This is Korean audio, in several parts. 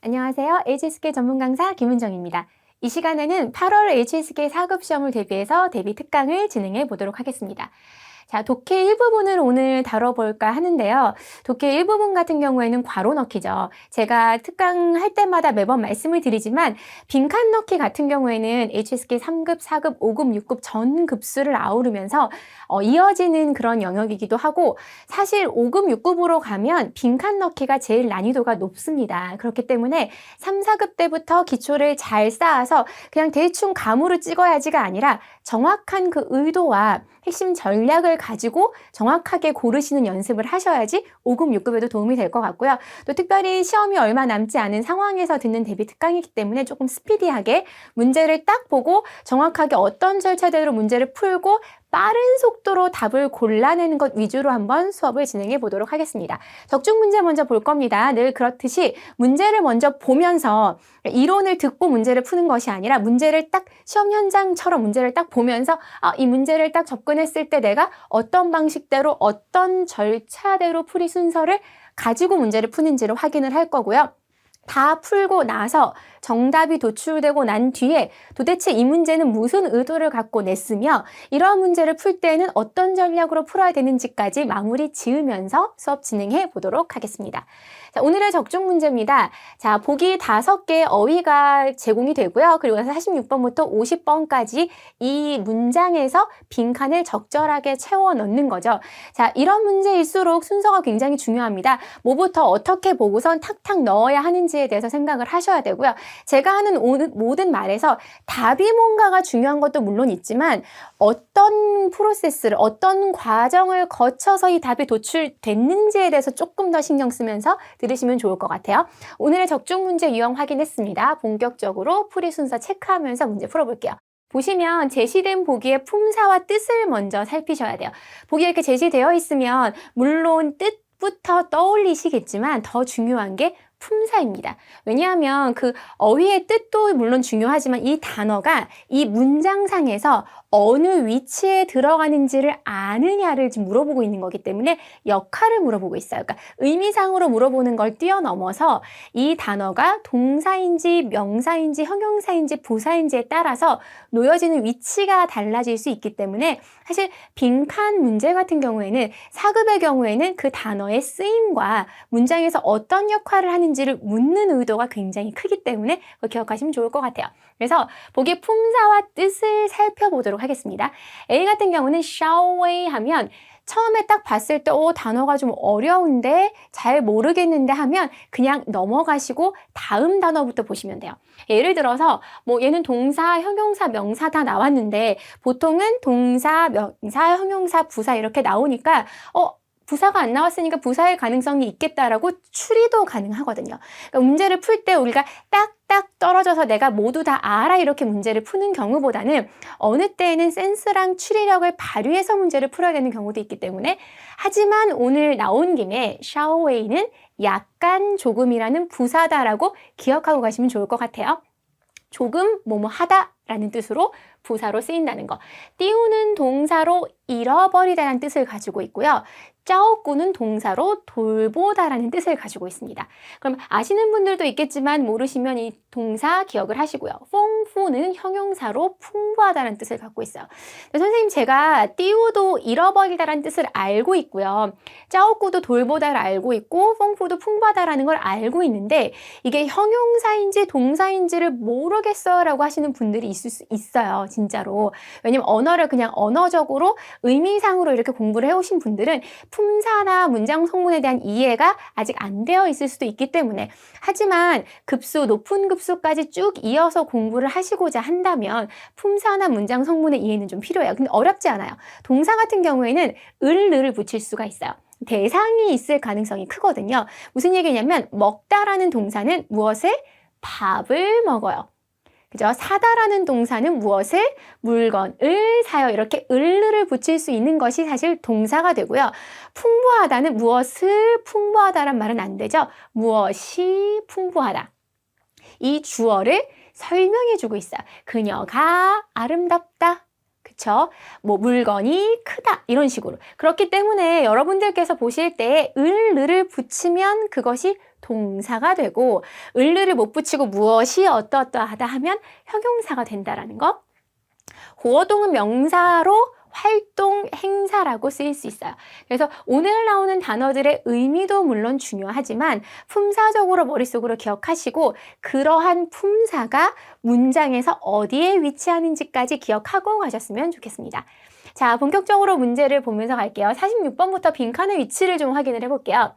안녕하세요. HSK 전문 강사 김은정입니다. 이 시간에는 8월 HSK 4급 시험을 대비해서 대비 특강을 진행해 보도록 하겠습니다. 자, 독해 일부분을 오늘 다뤄볼까 하는데요. 독해 일부분 같은 경우에는 괄호 넣기죠. 제가 특강 할 때마다 매번 말씀을 드리지만 빈칸 넣기 같은 경우에는 HSK 3급, 4급, 5급, 6급 전 급수를 아우르면서 어, 이어지는 그런 영역이기도 하고 사실 5급, 6급으로 가면 빈칸 넣기가 제일 난이도가 높습니다. 그렇기 때문에 3, 4급 때부터 기초를 잘 쌓아서 그냥 대충 감으로 찍어야지가 아니라 정확한 그 의도와 핵심 전략을 가지고 정확하게 고르시는 연습을 하셔야지 5급, 6급에도 도움이 될 것 같고요. 또 특별히 시험이 얼마 남지 않은 상황에서 듣는 대비 특강이기 때문에 조금 스피디하게 문제를 딱 보고 정확하게 어떤 절차대로 문제를 풀고 빠른 속도로 답을 골라내는 것 위주로 한번 수업을 진행해 보도록 하겠습니다. 적중 문제 먼저 볼 겁니다. 늘 그렇듯이 문제를 먼저 보면서 이론을 듣고 문제를 푸는 것이 아니라 문제를 딱 시험 현장처럼 문제를 딱 보면서 아, 이 문제를 딱 접근했을 때 내가 어떤 방식대로 어떤 절차대로 풀이 순서를 가지고 문제를 푸는지를 확인을 할 거고요. 다 풀고 나서 정답이 도출되고 난 뒤에 도대체 이 문제는 무슨 의도를 갖고 냈으며 이러한 문제를 풀 때는 어떤 전략으로 풀어야 되는지까지 마무리 지으면서 수업 진행해 보도록 하겠습니다. 자, 오늘의 적중 문제입니다. 자, 보기 다섯 개 어휘가 제공이 되고요. 그리고 46번부터 50번까지 이 문장에서 빈칸을 적절하게 채워 넣는 거죠. 자, 이런 문제일수록 순서가 굉장히 중요합니다. 뭐부터 어떻게 보고선 탁탁 넣어야 하는지에 대해서 생각을 하셔야 되고요. 제가 하는 모든 말에서 답이 뭔가가 중요한 것도 물론 있지만 어떤 프로세스를 어떤 과정을 거쳐서 이 답이 도출됐는지에 대해서 조금 더 신경 쓰면서 들으시면 좋을 것 같아요. 오늘의 적중 문제 유형 확인했습니다. 본격적으로 풀이 순서 체크하면서 문제 풀어볼게요. 보시면 제시된 보기의 품사와 뜻을 먼저 살피셔야 돼요. 보기에 이렇게 제시되어 있으면 물론 뜻부터 떠올리시겠지만 더 중요한 게 품사입니다. 왜냐하면 그 어휘의 뜻도 물론 중요하지만 이 단어가 이 문장상에서 어느 위치에 들어가는지를 아느냐를 지금 물어보고 있는 거기 때문에 역할을 물어보고 있어요. 그러니까 의미상으로 물어보는 걸 뛰어넘어서 이 단어가 동사인지 명사인지 형용사인지 부사인지에 따라서 놓여지는 위치가 달라질 수 있기 때문에 사실 빈칸 문제 같은 경우에는 사급의 경우에는 그 단어의 쓰임과 문장에서 어떤 역할을 하는지를 묻는 의도가 굉장히 크기 때문에 기억하시면 좋을 것 같아요. 그래서 보기 품사와 뜻을 살펴보도록 하겠습니다. A 같은 경우는 shall 하면 처음에 딱 봤을 때, 오, 단어가 좀 어려운데, 잘 모르겠는데 하면 그냥 넘어가시고 다음 단어부터 보시면 돼요. 예를 들어서, 뭐, 얘는 동사, 형용사, 명사 다 나왔는데, 보통은 동사, 명사, 형용사, 부사 이렇게 나오니까, 어, 부사가 안 나왔으니까 부사의 가능성이 있겠다라고 추리도 가능하거든요. 그러니까 문제를 풀 때 우리가 딱딱 떨어져서 내가 모두 다 알아 이렇게 문제를 푸는 경우보다는 어느 때에는 센스랑 추리력을 발휘해서 문제를 풀어야 되는 경우도 있기 때문에 하지만 오늘 나온 김에 샤오웨이는 약간 조금이라는 부사다라고 기억하고 가시면 좋을 것 같아요. 조금 뭐뭐 하다라는 뜻으로 부사로 쓰인다는 거. 띄우는 동사로 잃어버리다라는 뜻을 가지고 있고요. 짜오꾸는 동사로 돌보다라는 뜻을 가지고 있습니다. 그럼 아시는 분들도 있겠지만 모르시면 이 동사 기억을 하시고요. 퐁푸는 형용사로 풍부하다는 뜻을 갖고 있어요. 선생님 제가 띄우도 잃어버리다라는 뜻을 알고 있고요. 짜오꾸도 돌보다를 알고 있고 퐁푸도 풍부하다라는 걸 알고 있는데 이게 형용사인지 동사인지를 모르겠어요 라고 하시는 분들이 있을 수 있어요. 진짜로. 왜냐면 언어를 그냥 언어적으로 의미상으로 이렇게 공부를 해오신 분들은 품사나 문장 성문에 대한 이해가 아직 안 되어 있을 수도 있기 때문에 하지만 급수, 높은 급 수까지 쭉 이어서 공부를 하시고자 한다면 품사나 문장 성문의 이해는 좀 필요해요. 근데 어렵지 않아요. 동사 같은 경우에는 을, 를 붙일 수가 있어요. 대상이 있을 가능성이 크거든요. 무슨 얘기냐면 먹다라는 동사는 무엇을? 밥을 먹어요. 그죠? 사다라는 동사는 무엇을? 물건을 사요. 이렇게 을를 붙일 수 있는 것이 사실 동사가 되고요. 풍부하다는 무엇을 풍부하다란 말은 안 되죠. 무엇이 풍부하다. 이 주어를 설명해 주고 있어요. 그녀가 아름답다. 그쵸? 뭐 물건이 크다 이런 식으로 그렇기 때문에 여러분들께서 보실 때 을, 을을 붙이면 그것이 동사가 되고 을르를 못 붙이고 무엇이 어떠어떠하다 하면 형용사가 된다라는 거. 고어동은 명사로 활동 행사라고 쓰일 수 있어요. 그래서 오늘 나오는 단어들의 의미도 물론 중요하지만 품사적으로 머릿속으로 기억하시고 그러한 품사가 문장에서 어디에 위치하는지까지 기억하고 가셨으면 좋겠습니다. 자, 본격적으로 문제를 보면서 갈게요. 46번부터 빈칸의 위치를 좀 확인을 해볼게요.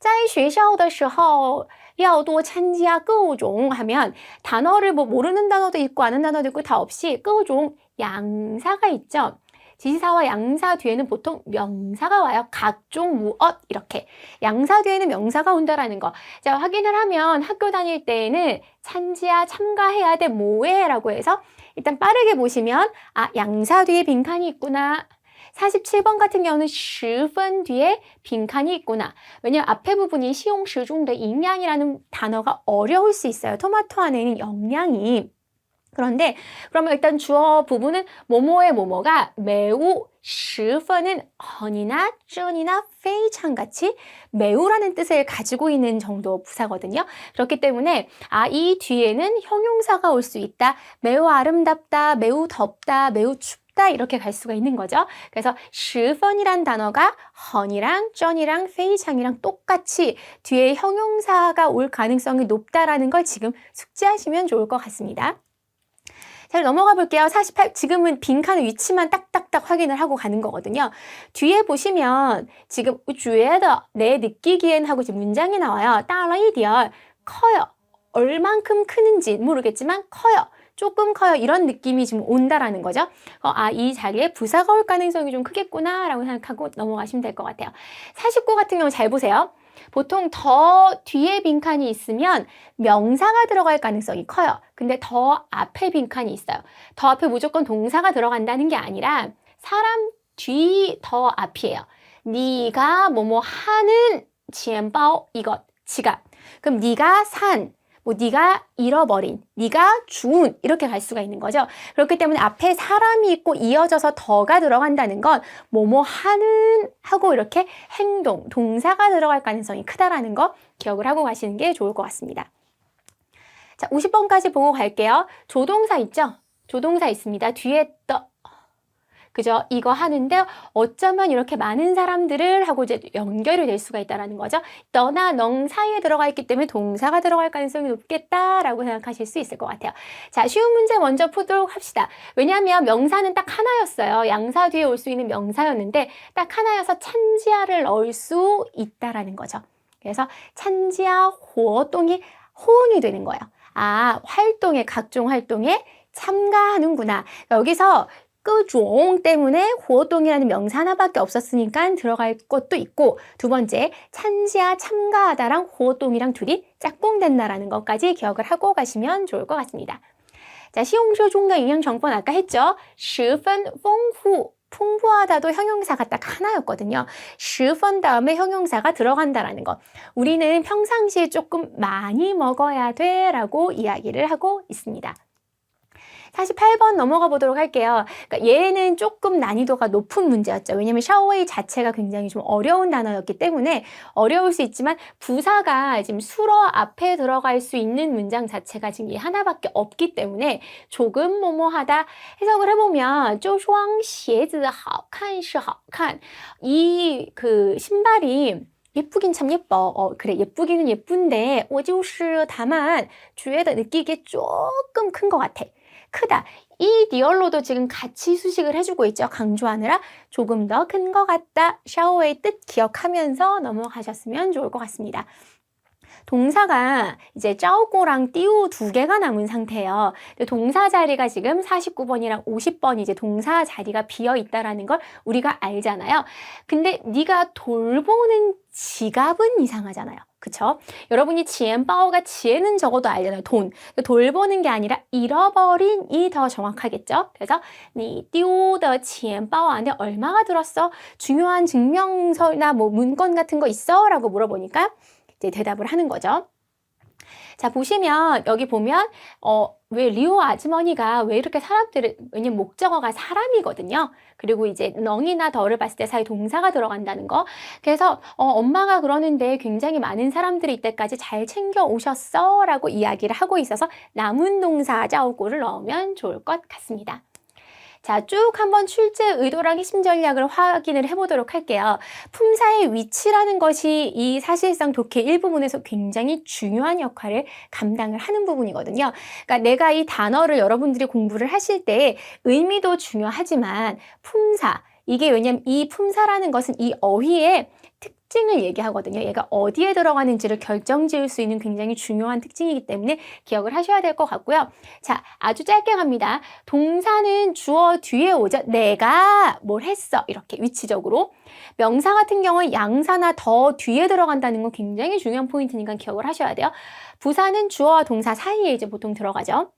在学校的时候要多参加各种 하면 단어를 뭐 모르는 단어도 있고 아는 단어도 있고 다 없이 各种 양사가 있죠. 지시사와 양사 뒤에는 보통 명사가 와요. 각종 무엇 이렇게 양사 뒤에는 명사가 온다라는 거. 자 확인을 하면 학교 다닐 때에는 찬지야 참가해야 돼 뭐해라고 해서 일단 빠르게 보시면 아 양사 뒤에 빈칸이 있구나. 47번 같은 경우는 10분 뒤에 빈칸이 있구나. 왜냐면 앞에 부분이 시용 시 중의营养이라는 단어가 어려울 수 있어요. 토마토 안에는 영양이. 그런데 그러면 일단 주어 부분은 모모의 모모가 매우 10분은 언이나 쭈이나 페이창 같이 매우라는 뜻을 가지고 있는 정도 부사거든요. 그렇기 때문에 아 이 뒤에는 형용사가 올 수 있다. 매우 아름답다, 매우 덥다, 매우 춥다 이렇게 갈 수가 있는 거죠. 그래서 10분이란 단어가 헌이랑 쩐이랑 페이창이랑 똑같이 뒤에 형용사가 올 가능성이 높다라는 걸 지금 숙지하시면 좋을 것 같습니다. 잘 넘어가 볼게요. 48 지금은 빈칸의 위치만 딱딱딱 확인을 하고 가는 거거든요. 뒤에 보시면 지금 주에더 내 느끼기엔 하고 지금 문장이 나와요. 따라 이디얼 커요. 얼만큼 크는지 모르겠지만 커요. 조금 커요. 이런 느낌이 지금 온다라는 거죠. 어, 아, 이 자리에 부사가 올 가능성이 좀 크겠구나라고 생각하고 넘어가시면 될 것 같아요. 49 같은 경우 잘 보세요. 보통 더 뒤에 빈칸이 있으면 명사가 들어갈 가능성이 커요. 근데 더 앞에 빈칸이 있어요. 더 앞에 무조건 동사가 들어간다는 게 아니라 사람 뒤 더 앞이에요. 네가 뭐뭐 하는 지엔바오 이것 지갑. 그럼 네가 산 뭐 네가 잃어버린, 네가 주운 이렇게 갈 수가 있는 거죠. 그렇기 때문에 앞에 사람이 있고 이어져서 더가 들어간다는 건 뭐뭐 하는 하고 이렇게 행동, 동사가 들어갈 가능성이 크다라는 거 기억을 하고 가시는 게 좋을 것 같습니다. 자, 50번까지 보고 갈게요. 조동사 있죠? 조동사 있습니다. 뒤에 떠 그죠? 이거 하는데 어쩌면 이렇게 많은 사람들을 하고 이제 연결이 될 수가 있다라는 거죠. 너나 넌 사이에 들어가 있기 때문에 동사가 들어갈 가능성이 높겠다라고 생각하실 수 있을 것 같아요. 자, 쉬운 문제 먼저 푸도록 합시다. 왜냐하면 명사는 딱 하나였어요. 양사 뒤에 올 수 있는 명사였는데 딱 하나여서 찬지아를 넣을 수 있다라는 거죠. 그래서 찬지아 호동이 호응이 되는 거예요. 아, 활동에 각종 활동에 참가하는구나. 여기서 끄종 때문에 호동이라는 명사 하나밖에 없었으니까 들어갈 것도 있고 두 번째 찬지야 참가하다랑 호동이랑 둘이 짝꿍된다라는 것까지 기억을 하고 가시면 좋을 것 같습니다. 자, 시용쇼 중간 인형 정권 아까 했죠. 十分 丰富 풍부하다도 형용사가 딱 하나였거든요. 10분 다음에 형용사가 들어간다라는 것. 우리는 평상시에 조금 많이 먹어야 돼 라고 이야기를 하고 있습니다. 48번 넘어가 보도록 할게요. 그러니까 얘는 조금 난이도가 높은 문제였죠. 왜냐면 샤워웨이 자체가 굉장히 좀 어려운 단어였기 때문에 어려울 수 있지만 부사가 지금 수러 앞에 들어갈 수 있는 문장 자체가 지금 이 하나밖에 없기 때문에 조금 뭐뭐하다 해석을 해보면 쪼쇼앙 시에즈 하칸 시하칸 이그 신발이 예쁘긴 참 예뻐. 어, 그래, 예쁘기는 예쁜데, 오지우스 다만, 주에다 느끼기에 조금 큰 것 같아. 크다. 이 디얼로도 지금 같이 수식을 해주고 있죠. 강조하느라 조금 더 큰 것 같다. 샤워의 뜻 기억하면서 넘어가셨으면 좋을 것 같습니다. 동사가 이제 짜오고랑 띠우 두 개가 남은 상태예요. 동사 자리가 지금 49번이랑 50번 이제 동사 자리가 비어 있다라는 걸 우리가 알잖아요. 근데 네가 돌보는 지갑은 이상하잖아요. 그쵸? 여러분이 지엔바오가 지혜는 적어도 알잖아요. 돈. 돌보는 게 아니라 잃어버린이 더 정확하겠죠? 그래서 니 띠오 더 지엔바오 안에 얼마가 들었어? 중요한 증명서나 뭐 문건 같은 거 있어? 라고 물어보니까 이제 대답을 하는 거죠. 자, 보시면 여기 보면 어, 왜 리오 아주머니가 왜 이렇게 사람들을 왜냐면 목적어가 사람이거든요. 그리고 이제 넝이나 덜을 봤을 때 사이 동사가 들어간다는 거. 그래서 어, 엄마가 그러는데 굉장히 많은 사람들이 이때까지 잘 챙겨 오셨어라고 이야기를 하고 있어서 남은 동사 자오고를 넣으면 좋을 것 같습니다. 자, 쭉 한번 출제 의도랑 핵심 전략을 확인을 해보도록 할게요. 품사의 위치라는 것이 이 사실상 독해 일부분에서 굉장히 중요한 역할을 감당을 하는 부분이거든요. 그러니까 내가 이 단어를 여러분들이 공부를 하실 때 의미도 중요하지만 품사, 이게 왜냐면 이 품사라는 것은 이 어휘의 특징을 얘기하거든요. 얘가 어디에 들어가는지를 결정 지을 수 있는 굉장히 중요한 특징이기 때문에 기억을 하셔야 될 것 같고요. 자, 아주 짧게 갑니다. 동사는 주어 뒤에 오죠. 내가 뭘 했어. 이렇게 위치적으로. 명사 같은 경우는 양사나 더 뒤에 들어간다는 건 굉장히 중요한 포인트니까 기억을 하셔야 돼요. 부사는 주어와 동사 사이에 이제 보통 들어가죠.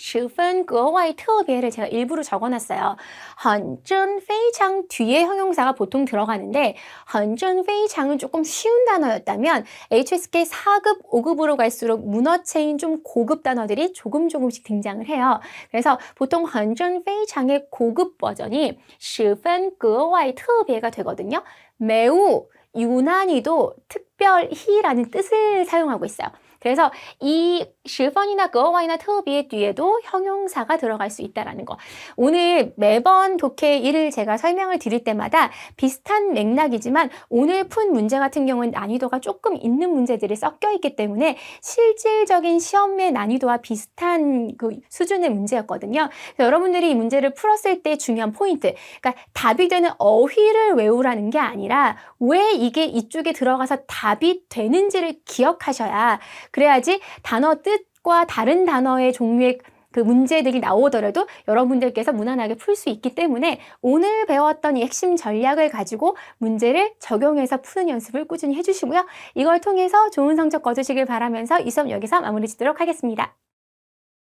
十分格外特别를 제가 일부러 적어놨어요. 很真 非常 뒤에 형용사가 보통 들어가는데 很真 非常은 조금 쉬운 단어였다면 HSK 4급, 5급으로 갈수록 문어체인 좀 고급 단어들이 조금 조금씩 등장을 해요. 그래서 보통 很真 非常의 고급 버전이 十分格外特别가 되거든요. 매우 유난히도 특별히라는 뜻을 사용하고 있어요. 그래서 이 실펀이나 거와이나特别 뒤에도 형용사가 들어갈 수 있다라는 거. 오늘 매번 독해 1을 제가 설명을 드릴 때마다 비슷한 맥락이지만 오늘 푼 문제 같은 경우는 난이도가 조금 있는 문제들이 섞여 있기 때문에 실질적인 시험의 난이도와 비슷한 그 수준의 문제였거든요. 그래서 여러분들이 이 문제를 풀었을 때 중요한 포인트. 그러니까 답이 되는 어휘를 외우라는 게 아니라 왜 이게 이쪽에 들어가서 답이 되는지를 기억하셔야 그래야지 단어 뜻과 다른 단어의 종류의 그 문제들이 나오더라도 여러분들께서 무난하게 풀 수 있기 때문에 오늘 배웠던 이 핵심 전략을 가지고 문제를 적용해서 푸는 연습을 꾸준히 해주시고요. 이걸 통해서 좋은 성적 거두시길 바라면서 이 수업 여기서 마무리 짓도록 하겠습니다.